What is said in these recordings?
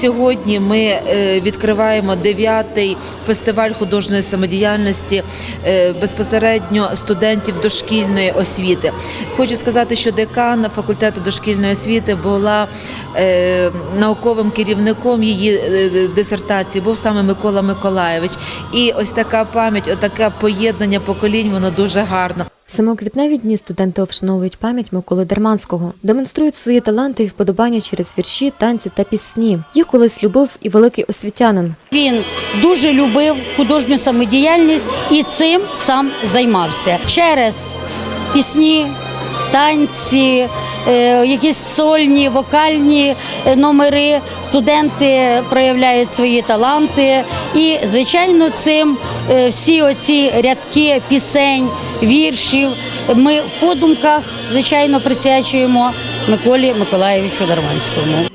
Сьогодні ми е, відкриваємо дев'ятий фестиваль художньої самодіяльності е, безпосередньо студентів дошкільної освіти. Хочу сказати, що декан факультету дошкільної освіти була е, науковим керівником її дисертації, був саме Микола Миколаєвич. І ось така пам'ять, отаке поєднання поколінь, воно дуже гарно. Саме у квітневі дні студенти вшановують пам'ять Миколи Дерманського, демонструють свої таланти і вподобання через вірші, танці та пісні. Їх колись любив і великий освітянин. Він дуже любив художню самодіяльність і цим сам займався через пісні, танці, якісь сольні, вокальні е, номери. Студенти проявляють свої таланти, і звичайно, цим е, всі оці рядки пісень, віршів ми в подумках звичайно присвячуємо Миколі Миколаєвичу Дарванському.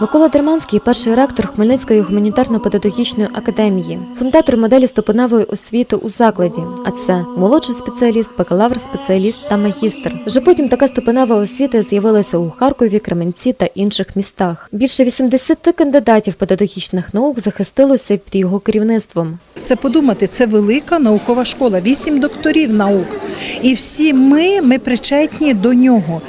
Микола Дерманський перший ректор Хмельницької гуманітарно-педагогічної академії, фундатор моделі ступеневої освіти у закладі. А це молодший спеціаліст, бакалавр, спеціаліст та магістр. Вже потім така ступенева освіта з'явилася у Харкові, Кременці та інших містах. Більше 80 кандидатів педагогічних наук захистилося під його керівництвом. Це подумати, це велика наукова школа, вісім докторів наук. І всі ми, ми причетні до нього.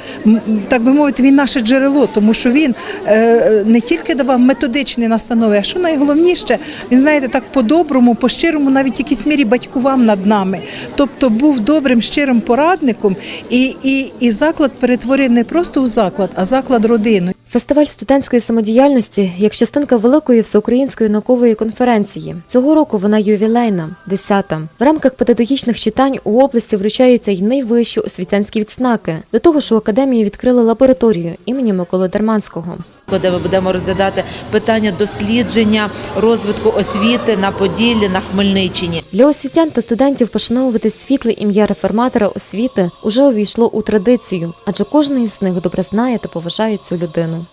Так би мовити, він наше джерело, тому що він е, не тільки давав методичні настанови, а що найголовніше, він знаєте, так по-доброму, по-щирому, навіть в якійсь мірі батькував над нами. Тобто був добрим, щирим порадником, і, і, і заклад перетворив не просто у заклад, а заклад родину. Фестиваль студентської самодіяльності як частинка великої всеукраїнської наукової конференції. Цього року вона ювілейна, десята. В рамках педагогічних читань у області вручаються й найвищі освітянські відзнаки. До того ж, у академії відкрили лабораторію імені Миколи Дерманського. Де ми будемо розглядати питання дослідження розвитку освіти на Поділлі, на Хмельниччині. Для освітян та студентів пошановувати світле ім'я реформатора освіти уже увійшло у традицію, адже кожен із них добре знає та поважає цю людину.